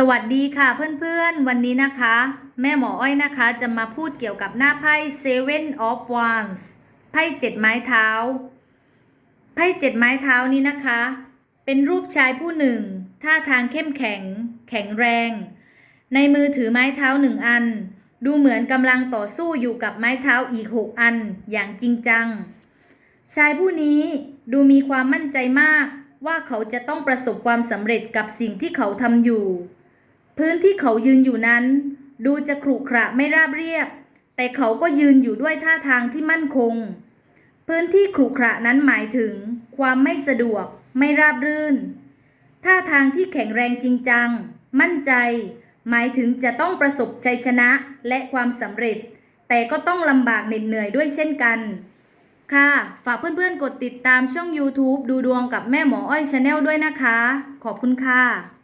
สวัสดีค่ะเพื่อนๆ วันนี้นะคะ แม่หมออ้อยนะคะจะมาพูดเกี่ยวกับหน้าไพ่ Seven of Wands ไพ่เจ็ดไม้เท้า ไพ่เจ็ดไม้เท้านี้นะคะ เป็นรูปชายผู้หนึ่ง ท่าทางเข้มแข็ง แข็งแรง ในมือถือไม้เท้าหนึ่งอัน ดูเหมือนกำลังต่อสู้อยู่กับไม้เท้าอีกหกอันอย่างจริงจัง ชายผู้นี้ดูมีความมั่นใจมากว่าเขาจะต้องประสบความสำเร็จกับสิ่งที่เขาทำอยู่ พื้นที่เขายืนอยู่นั้น ดูจะขรุขระไม่ราบเรียบ แต่เขาก็ยืนอยู่ด้วยท่าทางที่มั่นคง พื้นที่ขรุขระนั้นหมายถึง ความไม่สะดวก ไม่ราบรื่น ท่าทางที่แข็งแรงจริงจัง มั่นใจ หมายถึงจะต้องประสบชัยชนะและความสำเร็จ แต่ก็ต้องลำบากเหน็ดเหนื่อยด้วยเช่นกันค่ะ ฝากเพื่อนๆ กดติดตามช่อง YouTube ดูดวงกับแม่หมออ้อยชาแนลด้วยนะคะ ขอบคุณค่ะ